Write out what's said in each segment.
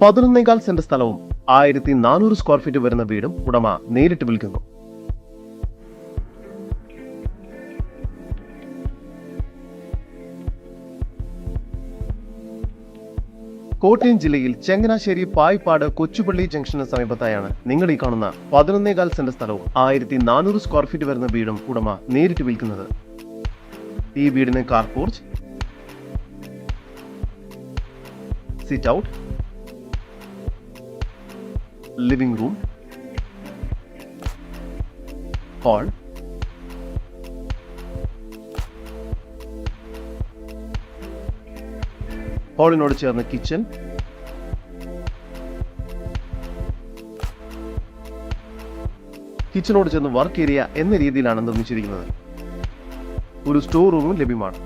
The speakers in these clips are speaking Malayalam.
പതിനൊന്നേകാൽ സെന്റ് സ്ഥലവും ആയിരത്തി നാനൂറ് സ്ക്വയർ ഫീറ്റ് വരുന്ന വീടും ഉടമ നേരിട്ട് വിൽക്കുന്നു. കോട്ടയം ജില്ലയിൽ ചങ്ങനാശ്ശേരി പായ്പാട് കൊച്ചുപള്ളി ജംഗ്ഷന് സമീപത്തായാണ് നിങ്ങൾ ഈ കാണുന്ന പതിനൊന്നേകാൽ സെന്റ് സ്ഥലവും ആയിരത്തി നാനൂറ് സ്ക്വയർ ഫീറ്റ് വരുന്ന വീടും ഉടമ നേരിട്ട് വിൽക്കുന്നത്. ഈ വീടിന് car porch sit out living room hall ഹാളിനോട് ചേർന്ന് കിച്ചൺ കിച്ചണോട് ചേർന്ന് വർക്ക് ഏരിയ എന്ന രീതിയിലാണ് നിർമ്മിച്ചിരിക്കുന്നത്. ഒരു സ്റ്റോർ റൂമും ലഭ്യമാണ്.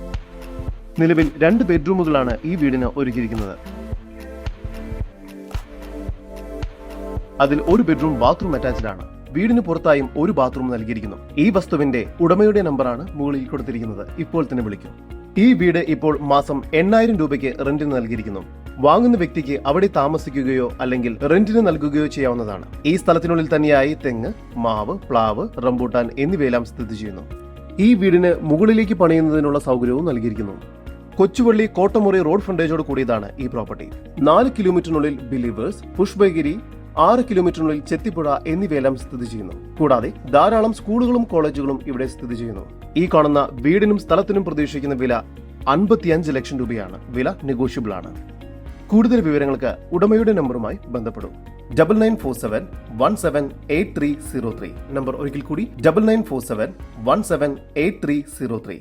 നിലവിൽ രണ്ട് ബെഡ്റൂമുകളാണ് ഈ വീടിന് ഒരുക്കിയിരിക്കുന്നത്. അതിൽ ഒരു ബെഡ്റൂം ബാത്റൂം അറ്റാച്ച്ഡ് ആണ്. വീടിന് പുറത്തായും ഒരു ബാത്റൂം നൽകിയിരിക്കുന്നു. ഈ വസ്തുവിന്റെ ഉടമയുടെ നമ്പറാണ് മുകളിൽ കൊടുത്തിരിക്കുന്നത്. ഇപ്പോൾ തന്നെ വിളിക്കും. ഈ വീട് ഇപ്പോൾ മാസം എണ്ണായിരം രൂപയ്ക്ക് റെന്റിന് നൽകിയിരിക്കുന്നു. വാങ്ങുന്ന വ്യക്തിക്ക് അവിടെ താമസിക്കുകയോ അല്ലെങ്കിൽ റെന്റിന് നൽകുകയോ ചെയ്യാവുന്നതാണ്. ഈ സ്ഥലത്തിനുള്ളിൽ തന്നെയായി തെങ്ങ് മാവ് പ്ലാവ് റംബൂട്ടാൻ എന്നിവയെല്ലാം സ്ഥിതി ചെയ്യുന്നു. ഈ വീടിന് മുകളിലേക്ക് പണിയുന്നതിനുള്ള സൗകര്യവും നൽകിയിരിക്കുന്നു. കൊച്ചുവള്ളി കോട്ടമുറി റോഡ് ഫ്രണ്ടേജോട് കൂടിയതാണ് ഈ പ്രോപ്പർട്ടി. നാല് കിലോമീറ്ററിനുള്ളിൽ ബിലീവേഴ്സ് പുഷ്പഗിരി ആറ് കിലോമീറ്ററിനുള്ളിൽ ചെത്തിപ്പുഴ എന്നിവയെല്ലാം സ്ഥിതി ചെയ്യുന്നു. കൂടാതെ ധാരാളം സ്കൂളുകളും കോളേജുകളും ഇവിടെ സ്ഥിതി ചെയ്യുന്നു. ഈ കാണുന്ന വീടിനും സ്ഥലത്തിനും പ്രതീക്ഷിക്കുന്ന വില അൻപത്തിയഞ്ച് ലക്ഷം രൂപയാണ്. വില നെഗോഷ്യബിൾ ആണ് കൂടുതൽ വിവരങ്ങൾക്ക് ഉടമയുടെ നമ്പറുമായി ബന്ധപ്പെടും. Double nine four seven one seven eight three zero three. Number ഒരിക്കൽ കൂടി double nine four seven one seven eight three zero three.